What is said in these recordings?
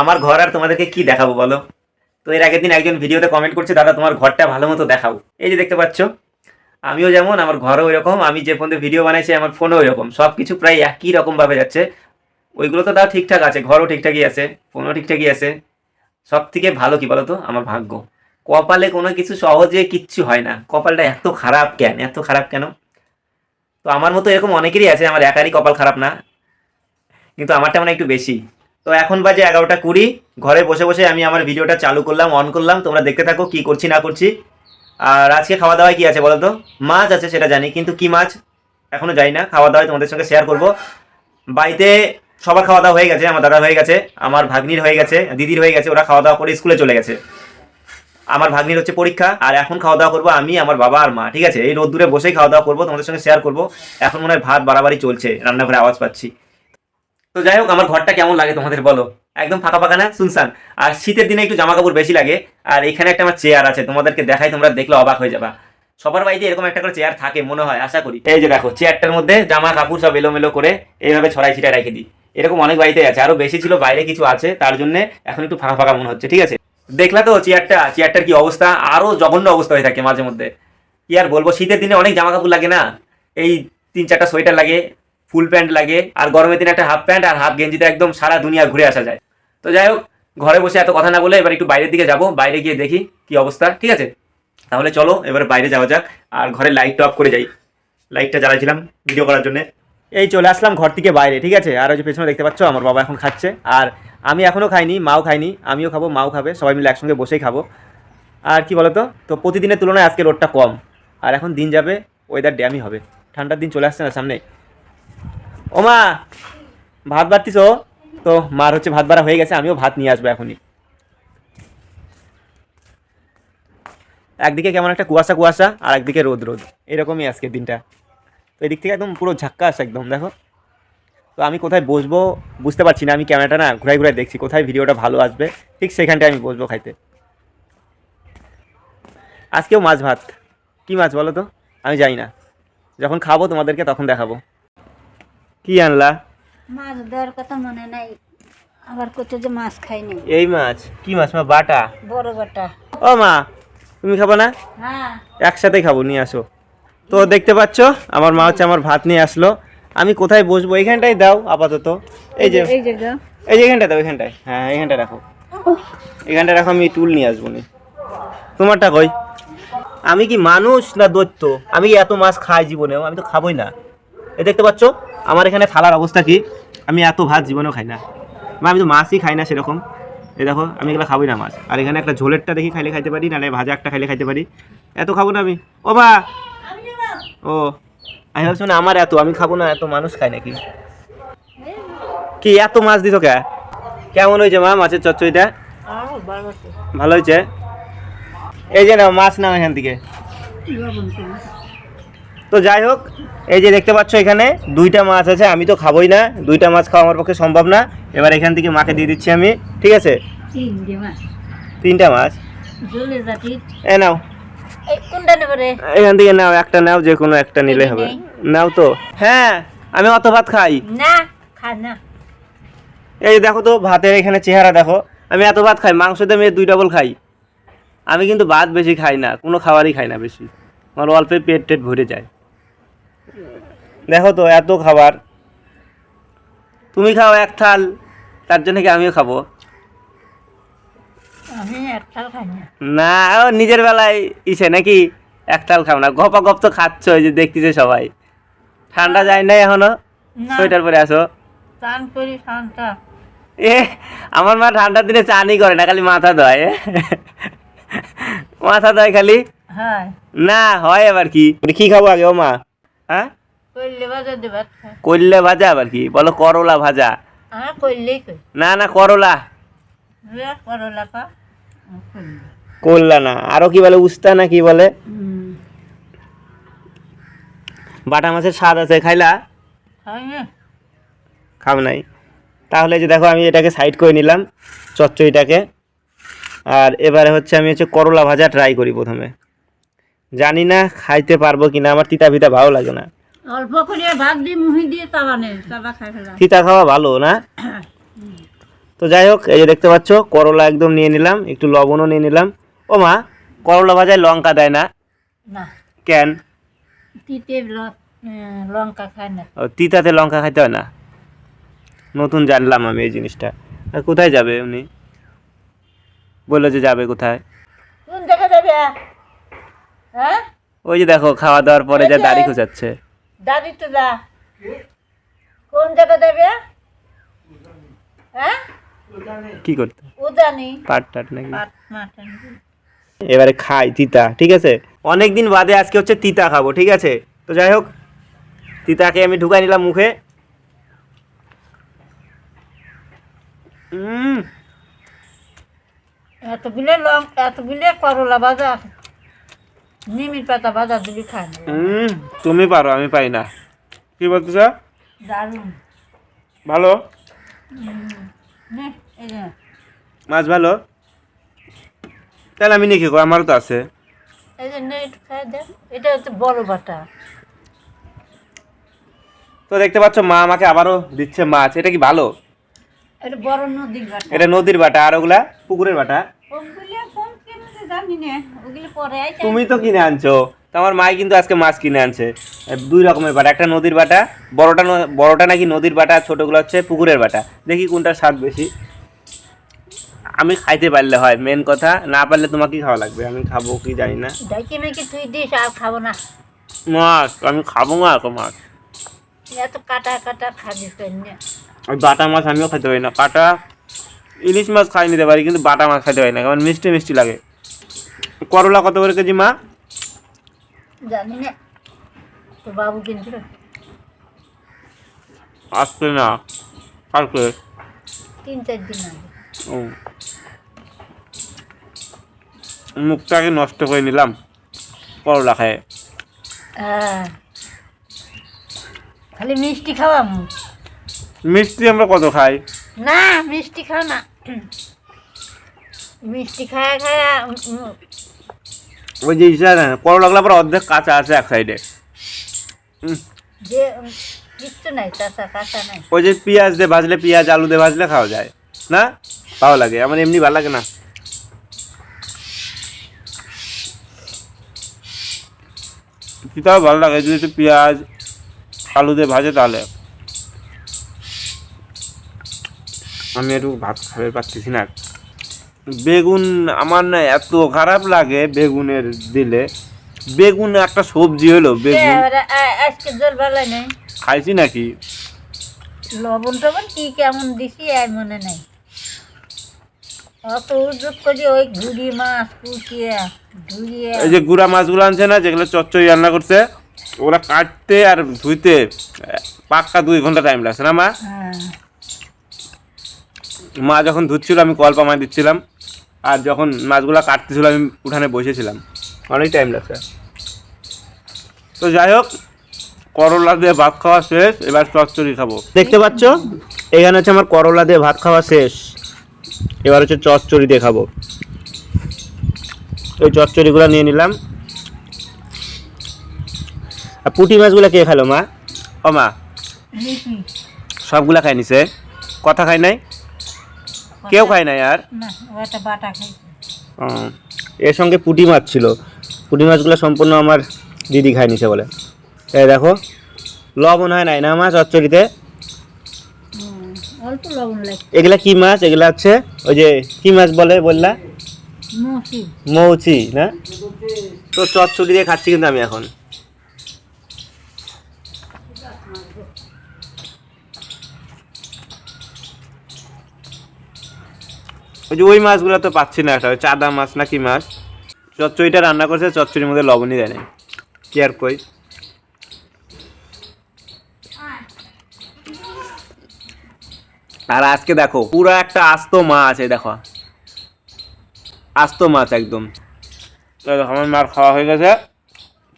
আমার ঘর আর তোমাদেরকে কি দেখাবো বলো? তো এর আগের দিন একজন ভিডিওতে কমেন্ট করছে, দাদা, তোমার ঘরটা ভালো মতো দেখাও। এই যে দেখতে পাচ্ছ, আমিও যেমন, আমার ঘরও ওইরকম, আমি যে ফোনে ভিডিও বানাইছি, আমার ফোনও ওইরকম। সব কিছু প্রায় একই রকমভাবে যাচ্ছে। ওইগুলো তো তাও ঠিকঠাক আছে, ঘরও ঠিকঠাকই আছে ফোনও ঠিকঠাকই আছে। সব থেকে ভালো কি বলো তো আমার ভাগ্য। কপালে কোনো কিছু সহজে কিচ্ছু হয় না। কপালটা এত খারাপ কেন? এত খারাপ কেন? তো আমার মতো এরকম অনেকেরই আছে, আমার একারই কপাল খারাপ না। কিন্তু আমারটা মানে একটু বেশি। তো এখন বাজে এগারোটা কুড়ি, ঘরে বসে বসে আমি আমার ভিডিওটা চালু করলাম অন করলাম। তোমরা দেখতে থাকো কি করছি, না করছি। আর আজকে খাওয়া দাওয়ায় কি আছে বলো তো মাছ আছে, সেটা জানি, কিন্তু কি মাছ? এখনও জানি না খাওয়া দাওয়ায় তোমাদের সঙ্গে শেয়ার করব। বাড়িতে সবার খাওয়া দাওয়া হয়ে গেছে, আমার দাদা হয়ে গেছে, আমার ভাগ্নির হয়ে গেছে, দিদির হয়ে গেছে, ওরা খাওয়া দাওয়া করে স্কুলে চলে গেছে। আমার ভাগ্নির হচ্ছে পরীক্ষা, আর এখন খাওয়া দাওয়া করব আমি, আমার বাবা আর মা, ঠিক আছে? এই রোদ্দুরে বসেই খাওয়া দাওয়া করব, তোমাদের সঙ্গে শেয়ার করব। এখন মনে হয় ভাত বাড়াবাড়ি চলছে, রান্নাঘরে আওয়াজ পাচ্ছি। তো যাই হোক, আমার ঘরটা কেমন লাগে তোমাদের বলো? একদম ফাঁকা ফাঁকা না? শুনসান আর শীতের দিনে একটু জামা কাপড় বেশি লাগে। আর এখানে একটা আমার চেয়ার আছে, তোমাদেরকে দেখাই, তোমরা দেখলে অবাক হয়ে যাবা। সবার বাড়িতে এরকম একটা করে চেয়ার থাকে, মনে হয়, আশা করি। এই যে দেখো চেয়ারটার মধ্যে জামা, কাপড় সব এলোমেলো করে এইভাবে ছড়াই ছিটাই রেখে দিই। এরকম অনেক বাড়িতে আছে, আরও বেশি ছিল, বাইরে কিছু আছে, তার জন্য এখন একটু ফাঁকা ফাঁকা মনে হচ্ছে, ঠিক আছে? দেখলা তো চেয়ারটা চেয়ারটার কি অবস্থা? আরও জঘন্য অবস্থা হয়ে থাকে মাঝে মধ্যে। কি আর বলব, শীতের দিনে অনেক জামা কাপড় লাগে না? এই তিন চারটা সোয়েটার লাগে ফুল প্যান্ট লাগে, আর গরমের দিনে একটা হাফ প্যান্ট আর হাফ গেঞ্জিতে একদম সারা দুনিয়া ঘুরে আসা যায়। তো যাই হোক, ঘরে বসে এত কথা না বলে এবার একটু বাইরের দিকে যাব, বাইরে গিয়ে দেখি কি অবস্থা, ঠিক আছে? তাহলে চলো, এবার বাইরে যাওয়া যাক, আর ঘরে লাইটটা অফ করে যাই। লাইটটা জ্বালাইছিলাম ভিডিও করার জন্য। এই চলে আসলাম ঘর থেকে বাইরে, ঠিক আছে? আর ওই যে পেছনে দেখতে পাচ্ছ, আমার বাবা এখন খাচ্ছে। আর আমি এখনও খাইনি, মাও খাইনি, আমিও খাব, মাও খাবে, সবাই মিলে একসঙ্গে বসেই খাব। আর কি বলতো, তো প্রতিদিনের তুলনায় আজকে রোডটা কম। আর এখন দিন যাবে ওয়েদার ড্যামই হবে। ঠান্ডার দিন চলে আসছে না সামনে। ও মা ভাত বাড়তিস তো মার হচ্ছে ভাত বাড়া হয়ে গেছে, আমিও ভাত নিয়ে আসব এখনই। একদিকে কেমন একটা কুয়াশা কুয়াশা, আর একদিকে রোদ রোদ। এরকমই আজকের দিনটা। তো এদিক থেকে একদম পুরো ঝাক্কাস একদম, দেখো। তো আমি কোথায় বসবো বুঝতে পারছি না, আমি ক্যামেরাটা না ঘুরাই ঘুরাই দেখছি, কোথায় ভিডিওটা ভালো আসবে, ঠিক সেখানটায় আমি বসবো খাইতে। আজকেও মাছ ভাত। কি মাছ বলো তো? আমি জানি না। যখন খাব তোমাদেরকে তখন দেখাবো। কি আনলা? মাছ দেওয়ার কথা মনে নাই। আবার যে মাছ খাইনি এই মাছ? কি মাছ? মা বাটা? বড় বাটা। ও মা তুমি খাব না? হ্যাঁ। একসাথে খাব নিয়ে আসো। তো দেখতে পাচ্ছ আমার মা হচ্ছে আমার ভাত নিয়ে আসলো। আমি কোথায় বসবো? এইখানটায় দাও আপাতত। এই যে এই যে এখানটায় দাও। এখানটায় হ্যাঁ এখানটায় রাখো। এখানটায় রাখো আমি টুল নিয়ে আসব। নি তোমারটা কই? আমি কি মানুষ না দৈত্য? আমি কি এত মাছ খাই জীবনেও আমি তো খাবোই না। এই দেখতে পাচ্ছ? আমার এখানে থালার অবস্থা কি? আমি এত ভাত জীবনেও খাই না। মা, আমি তো মাছই খাই না সেরকম। এই দেখো, আমি এগুলো খাবোই না মাছ। আর এখানে একটা ঝোলেরটা দেখি খাইলে খাইতে পারি নাহলে ভাজা একটা খাইলে খাইতে পারি। এত খাব না আমি। ও মা! ও, আমি ভাবছি না আমার এত, আমি খাব না, এত মানুষ খাই নাকি? কি, এত মাছ দিছ কে? কেমন হয়েছে মা মাছের চচ্চড়িটা? ভালো হয়েছে? এই যে না মাছ নাও এখান থেকে। তো যাই হোক এই যে দেখতে পাচ্ছ এখানে দুইটা মাছ আছে আমি তো খাবোই না দুইটা মাছ খাওয়া আমার পক্ষে সম্ভব না। এবার এখান থেকে মাকে দিয়ে দিচ্ছি আমি ঠিক আছে? তিনটে মাছ। এ নাও। এখান থেকে নাও একটা নাও যে কোনো একটা নিলে হবে। নাও তো। হ্যাঁ আমি অত ভাত খাই। না না। এই দেখো তো ভাতের এখানে চেহারা দেখো। আমি এত ভাত খাই মাংস দিয়ে আমি দুই ডাবল খাই। আমি কিন্তু ভাত বেশি খাই না কোনো খাবারই খাই না বেশি। আমার অল্পে পেট টেট ভরে যায়। দেখো তো এত খাবার। তুমি খাও এক থাল তার জন্য কি আমিও খাব? আমি একটা খাই না। না ও নিজের বেলায় ইসে নাকি এক থাল খাও না। গপা গপ তো খাচ্ছ ওই যে দেখতেছে সবাই। ঠান্ডা যায় নাই এখনও? সোয়েটার পরে আসো। চান করি শান্তা এ আমার মা ঠান্ডার দিনে চানই করে না খালি মাথা ধোয়। মাথা ধোয় খালি? হ্যাঁ। না হয় আবার কি? কি খাব আগে ও মা? হ্যাঁ? করলে ভাজা আবার কি? বলো করলা ভাজা। হ্যাঁ না না করলা। করলা করলা। না। আরও কি বলে উস্তা না কি বলে? বাটা মাছের স্বাদ আছে খাইলা? খাই না। খাও নাই। তাহলে যে দেখো আমি এটাকে সাইড করে নিলাম চচ্চড়িটাকে। আর এবারে হচ্ছে আমি হচ্ছে করলা ভাজা ট্রাই করি প্রথমে। জানি না খাইতে পারব কিনা আমার তিতা ভিতা ভালো লাগে না। অল্প করে ভাত দিয়ে মুহি দিয়ে তাবা নেই তাবা খাই ফেলা। তিতা খাওয়া ভালো না? তো যাই হোক এই যে দেখতে পাচ্ছ করলা একদম নিয়ে নিলাম একটু লবণও নিয়ে নিলাম। ও মা করলা ভাজায় লঙ্কা দেয় না? না। কেন? তিতে ল- আহ, লঙ্কা খায় না। ও তিতাতে লঙ্কা খাইতে হয় না? নতুন জানলাম আমি এই জিনিসটা। আর কোথায় যাবে উনি? বলল যে যাবে কোথায়? কোন জায়গা যাবে? হ্যাঁ? ওই যে দেখো খাওয়া দাওয়ার পরে যা দাড়ি খোঁচাচ্ছে দাদি তো যা। কোন জায়গা যাবে? হ্যাঁ? কি করতে? উদানি পাট টাট নাকি? এবারে খাই তিতা ঠিক আছে? অনেক দিন বাদে আজকে হচ্ছে তিতা খাব ঠিক আছে? তো যাই হোক তিতাকে আমি ঢুকাই নিলাম মুখে। উম, এতগুলো লং এতগুলো করলা ভাজা নিমির পাতা খায় না তুমি পারো আমি পাই না। কি বলতেছ? দারুণ। ভালো? মাছ ভালো? তাহলে আমি নিয়ে কি আমারও তো আছে। এটা হচ্ছে বড় বাটা। তো দেখতে পাচ্ছ মা আমাকে আবারও দিচ্ছে মাছ। এটা কি ভালো? এটা বড় নদীর বাটা। এটা নদীর বাটা। আর ওগুলা পুকুরের বাটা ওগুলো কোন কেমন জানি না ওগুলো পরে আইছে তুমি তো কিনে আনছো। তো আমার মাই কিন্তু আজকে মাছ কিনে আনছে। দুই রকমের বাটা একটা নদীর বাটা বড়টা বড়টা নাকি নদীর বাটা ছোটগুলো হচ্ছে পুকুরের বাটা। দেখি কোনটা স্বাদ বেশি। আমি খাইতে পারলে হয় মেন কথা। না পারলে তোমাকেই খাওয়া লাগবে? আমি খাব কি জানি না। নাকি তুই দিস আর খাব না। মাছ আমি খাব না এখন মাছ। এত কাটা কাটা খাবি ওই বাটা মাছ আমিও খেতে পারি না। কাটা ইলিশ মাছ খাই নিতে পারি কিন্তু বাটা মাছ খাইতে পারি না কারণ মিষ্টি মিষ্টি লাগে। করলা কত করে কেজি মা? জানি না তো বাবু কিনছিল? আসছে না। কালকে। তিন চার দিন আগে। ও। মুখটাকে নষ্ট করে নিলাম করলা খায়। হ্যাঁ। খালি মিষ্টি খাওয়াম মিষ্টি আমরা কত খাই? না মিষ্টি খাও না। মিষ্টি উম, উম, ওই যে ইসা না করলা গুলো আবার অর্ধেক কাঁচা আছে এক সাইডে কিচ্ছু নাই চাষা কাঁচা নাই। ওই যে পেঁয়াজ দিয়ে ভাজলে পেঁয়াজ আলু দিয়ে ভাজলে খাওয়া যায় না? ভালো লাগে আমার এমনি ভালো লাগে না। পিতাও ভালো লাগে যদি একটু পেঁয়াজ আলু দিয়ে ভাজে তাহলে। আমি একটু ভাত খাবে পাচ্ছি না। বেগুন আমার না এত খারাপ লাগে বেগুনের দিলে। বেগুন একটা সবজি হলো বেগুন। আজকে জল নেই। খাইছি নাকি? লবণ টবণ কি কেমন দিছি আর মনে নাই। অত উদ্যোগ করি ওই ঘুরি মাছ কুচিয়ে এই যে গুড়া মাছগুলো আনছে না যেগুলো চচ্চড়ি রান্না করছে ওরা কাটতে আর ধুইতে পাক্কা দুই ঘণ্টা টাইম লাগছে না মা? হ্যাঁ। মা যখন ধুচ্ছিল আমি কল পামায় দিচ্ছিলাম। আর যখন মাছগুলো কাটতেছিল আমি উঠানে বসেছিলাম। অনেক টাইম লাগছে। তো যাই হোক করলা দিয়ে ভাত খাওয়া শেষ এবার চচ্চড়ি খাব। দেখতে পাচ্ছ? এখানে হচ্ছে আমার করলা দিয়ে ভাত খাওয়া শেষ। এবার হচ্ছে চচ্চড়ি দিয়ে খাব। ওই চচ্চড়িগুলো নিয়ে নিলাম। আর পুঁটি মাছগুলো কে খেলো মা? ও মা সবগুলা খাই নিছে। কথা খাই নাই? কেউ খায় নাই আর? না বাটা খাইছে ও, এর সঙ্গে পুঁটি মাছ ছিল। পুঁটি মাছগুলো সম্পূর্ণ আমার দিদি খাই নিছে বলে। এই দেখো লবণ হয় নাই না মাছ চচ্চড়িতে হুম, অল্প লবণ লাগে এগুলা কি মাছ? এগুলা হচ্ছে ওই যে কি মাছ বলে বললা? মসি মৌচি না? তো চচ্চড়ি দিয়ে খাচ্ছি কিন্তু আমি এখন। ওই যে ওই মাছগুলো তো পাচ্ছি না একটা চাদা মাছ না কি মাছ? চচ্চড়িটা রান্না করছে চচ্চড়ির মধ্যে লবণই দেয় নাই। কি আর কই? আর আজকে দেখো পুরো একটা আস্ত মাছ এই দেখো। আস্ত মাছ একদম। আমার মার খাওয়া হয়ে গেছে।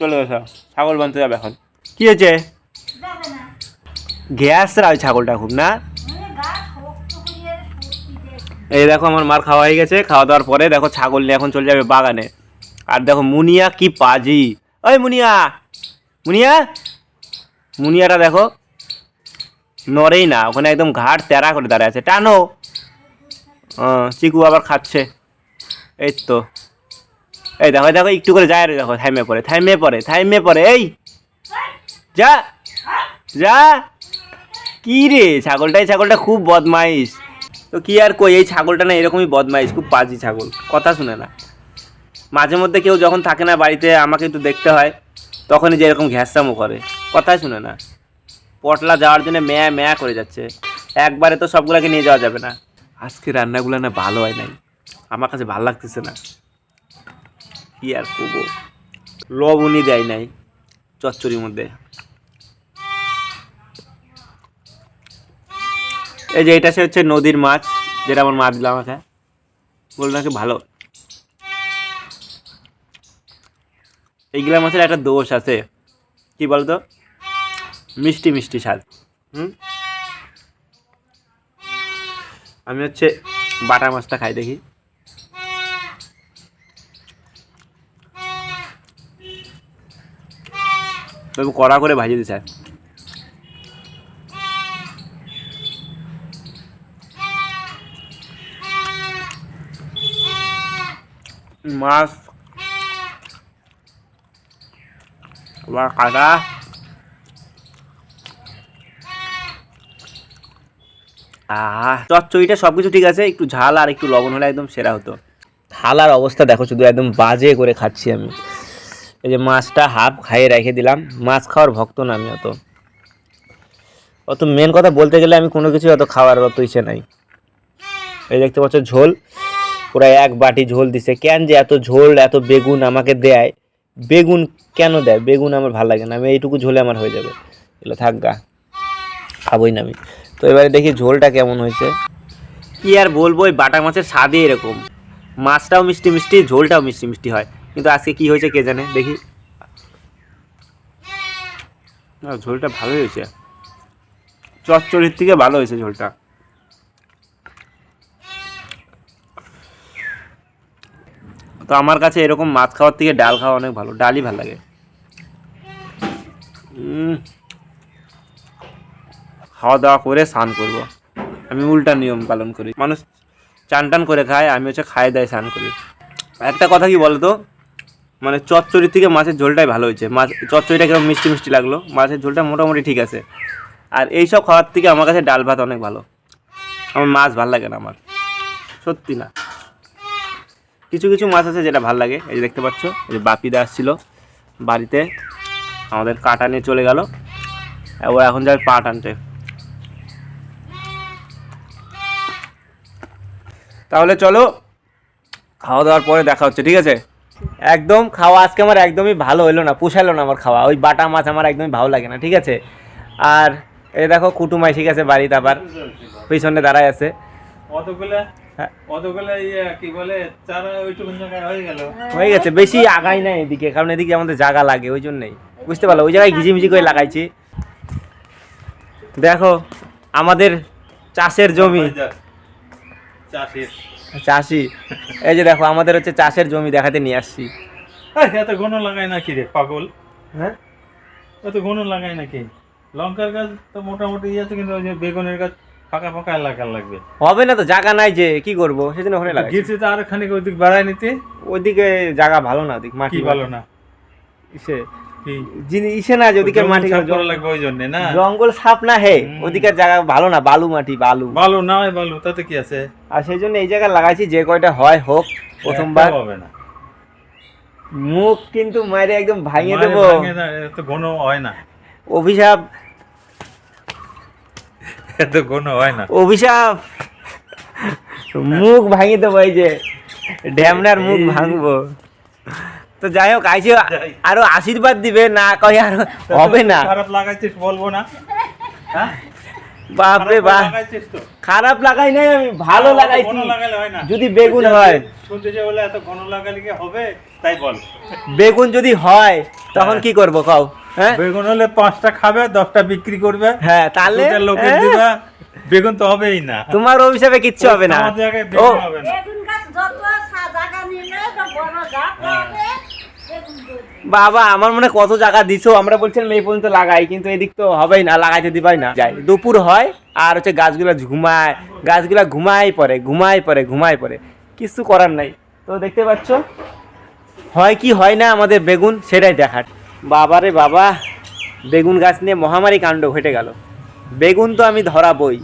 চলে গেছে। ছাগল বানতে যাবে এখন। কি হয়েছে? গ্যাস ওই ছাগলটা খুব না? এই দেখো আমার মার খাওয়া হয়ে গেছে, খাওয়া দাওয়ার পরে দেখো ছাগল নিয়ে এখন চলে যাবে বাগানে। আর দেখো মুনিয়া কি পাজি। ওই মুনিয়া মুনিয়া, মুনিয়াটা দেখো নড়েই না, ওখানে একদম ঘাট তেরা করে দাঁড়ায় আছে। টানো। চিকু আবার খাচ্ছে। এই তো। এই দেখো দেখো, একটু করে যায় রে দেখো, থাইমে পরে থাইমে পরে থাইমে পরে এই। যা যা। কি রে ছাগলটা এই ছাগলটা খুব বদমাইশ। তো কি আর কই, এই ছাগলটা না এরকমই বদমাইশ, খুব পাজি ছাগল, কথা শুনে না। মাঝে মধ্যে কেউ যখন থাকে না বাড়িতে, আমাকে একটু দেখতে হয়, তখনই যে এরকম ঘ্যাসামো করে কথাই শুনে না। পটলা যাওয়ার জন্য ম্যা ম্যা করে যাচ্ছে। একবারে তো সবগুলোকে নিয়ে যাওয়া যাবে না। আজকে রান্নাগুলো না ভালো হয় নাই। আমার কাছে ভালো লাগতেছে না। কি আর করব? লবণই দেয় নাই, চচ্চড়ির মধ্যে। এই যে এটা সে হচ্ছে নদীর মাছ, যেটা আমার মা দিল আমাকে বলল নাকি ভালো। এইগুলা মাছের একটা দোষ আছে। কি বলতো? মিষ্টি মিষ্টি স্বাদ। হুম? আমি হচ্ছে বাটা মাছটা খাই দেখি। তবু কড়া করে ভাজিয়ে দিছে। মাছ। কাটা আহ, চচ্চড়িটা সব কিছু ঠিক আছে, একটু ঝাল আর একটু লবণ হলে একদম সেরা হতো। থালার অবস্থা দেখো, শুধু একদম বাজে করে খাচ্ছি আমি। এই যে মাছটা হাফ খাইয়ে রেখে দিলাম, মাছ খাওয়ার ভক্ত না আমি অত। অত মেন কথা বলতে গেলে আমি কোনো কিছু অত খাওয়ার অত ইচ্ছে নাই। এই দেখতে পাচ্ছ ঝোল। পুরো এক বাটি ঝোল দিছে। কেন যে এত ঝোল, এত বেগুন আমাকে দেয়? বেগুন কেন দেয়? বেগুন আমার ভালো লাগে না। আমি এইটুকু ঝোলে আমার হয়ে যাবে। এগুলো থাক গা। খাবোই না আমি। তো এবারে দেখি ঝোলটা কেমন হয়েছে। কি আর বলব, ওই বাটা মাছের স্বাদই এরকম। মাছটাও মিষ্টি মিষ্টি, ঝোলটাও মিষ্টি মিষ্টি হয়। কিন্তু আজকে কি হয়েছে কে জানে? দেখি। ঝোলটা ভালোই হয়েছে। চচ্চড়ির থেকে ভালো হয়েছে ঝোলটা। তো আমার কাছে এরকম মাছ খাওয়ার থেকে ডাল খাওয়া অনেক ভালো। ডালই ভালো লাগে। খাওয়া দাওয়া করে স্নান করব। আমি উল্টা নিয়ম পালন করি। মানুষ চান টান করে খায়, আমি হচ্ছে খায় দায় স্নান করি। একটা কথা কি বলতো? মানে চচ্চড়ির থেকে মাছের ঝোলটাই ভালো হয়েছে। মাছ, চচ্চড়িটা কীরকম মিষ্টি মিষ্টি লাগল? মাছের ঝোলটা মোটামুটি ঠিক আছে। আর এইসব খাওয়ার থেকে আমার কাছে ডাল ভাত অনেক ভালো। আমার মাছ ভালো লাগে না আমার। সত্যি না। কিছু কিছু মাছ আছে যেটা ভালো লাগে, এই যে দেখতে পাচ্ছ, এই যে বাপিদা আসছিল বাড়িতে, আমাদের কাটা নিয়ে চলে গেল, ও এখন যাবে পাট আনতে। তাহলে চলো, খাওয়া দাওয়ার পরে দেখা হচ্ছে, ঠিক আছে? একদম খাওয়া আজকে আমার একদমই ভালো হলো না, পুষালো না আমার খাওয়া, ওই বাটা মাছ আমার একদমই ভালো লাগে না, ঠিক আছে? আর এই দেখো কুটুমাই ঠিক আছে বাড়িতে আবার, পিছনে দাঁড়ায় আছে। হ্যাঁ। ইয়ে কি বলে চারা হয়ে গেল। হয়ে গেছে বেশি আগাই নাই এদিকে কারণ এদিকে আমাদের জায়গা লাগে ওই জন্যই। বুঝতে পারল ওই জায়গায় ঘিজিমিজি করে লাগাইছি। দেখো আমাদের চাষের জমি। চাষি। এই যে দেখো আমাদের হচ্ছে চাষের জমি দেখাতে নিয়ে আসছি। এত ঘন লাগায় নাকি রে পাগল? হ্যাঁ? এত ঘন লাগায় নাকি? লঙ্কার গাছ তো মোটামুটি ইয়ে আছে কিন্তু বেগুনের গাছ ফাঁকা ফাঁকা এলাকা লাগবে। হবে না তো জায়গা নাই যে কি করব? সেজন্য ওখানে গিয়েছে তো আর খানিক ওইদিক বাড়ায় নিতে? ওইদিকে জায়গা ভালো না ওদিক মাটি ভালো। না? ইসে কি? যিনি ইসে না যে ওদিকে মাটি লাগবে ওই জন্য না? জঙ্গল সাপ না হে ওদিকের জায়গা ভালো না বালু মাটি বালু। ভালো না হয় ভালো তাতে কি আছে? আর সেই জন্য এই জায়গায় লাগাইছি যে কয়টা হয় হোক প্রথমবার। হবে না। মুখ কিন্তু মাইরে একদম ভাঙিয়ে দেবো। ঘন হয় না। অভিশাপ এত হয় না। অভিশাপ। মুখ দেবো এই যে ড্যামনার মুখ ভাঙবো। তো যাই হোক আইসি আরও আশীর্বাদ দিবে না কই আর হবে না। খারাপ লাগাইছিস বলব না। হ্যাঁ? বাপরে খারাপ বাপ। খারাপ লাগাই নাই আমি ভালো লাগাইছি। হয় যদি বেগুন হয়। শুনতে যে বলে এত ঘন লাগালে কি হবে? তাই বল। বেগুন যদি হয় তখন কি করব কও? হ্যাঁ বেগুন হলে পাঁচটা খাবে দশটা বিক্রি করবে। হ্যাঁ তাহলে লোকে হ্যাঁ? দিবা বেগুন তো হবেই না। তোমার কিচ্ছু হবে না। ও। না। বড় গাছ হবে বেগুন করবে। বাবা আমার মনে কত জায়গা দিছো আমরা বলছিলাম এই পর্যন্ত লাগাই কিন্তু এদিক তো হবেই না লাগাইতে দিবাই না। যাই দুপুর হয় আর হচ্ছে গাছগুলো ঘুমায় গাছগুলো ঘুমাই পড়ে ঘুমাই পড়ে ঘুমাই পড়ে। কিছু করার নাই। তো দেখতে পাচ্ছ হয় কি হয় না আমাদের বেগুন সেটাই দেখার। বাবারে বাবা, বেগুন গাছ নিয়ে মহামারী কাণ্ড ঘটে গেল। বেগুন তো আমি ধরাবই,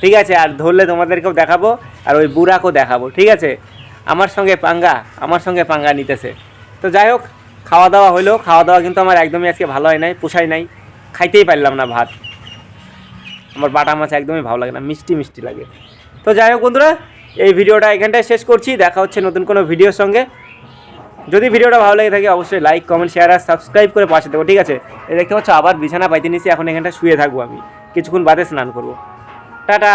ঠিক আছে? আর ধরলে তোমাদেরকেও দেখাবো, আর ওই বুড়াকেও দেখাবো, ঠিক আছে? আমার সঙ্গে পাঙ্গা, আমার সঙ্গে পাঙ্গা নিতেছে। তো যাই হোক খাওয়া দাওয়া হলো খাওয়া দাওয়া কিন্তু আমার একদমই আজকে ভালো হয় নাই পোষাই নাই। খাইতেই পারলাম না ভাত। আমার বাটা মাছ একদমই ভালো লাগে না, মিষ্টি মিষ্টি লাগে। তো যাই হোক বন্ধুরা, এই ভিডিওটা এখানটায় শেষ করছি। দেখা হচ্ছে নতুন কোনো ভিডিওর সঙ্গে। যদি ভিডিওটা ভালো লাগে থাকে, অবশ্যই লাইক কমেন্ট শেয়ার আর সাবস্ক্রাইব করে পাশে দেবো ঠিক আছে? দেখতে পাচ্ছ, আবার বিছানা পাইতে নিয়েছি এখন এখানটা শুয়ে থাকব আমি। কিছুক্ষণ বাদে স্নান করব। টাটা!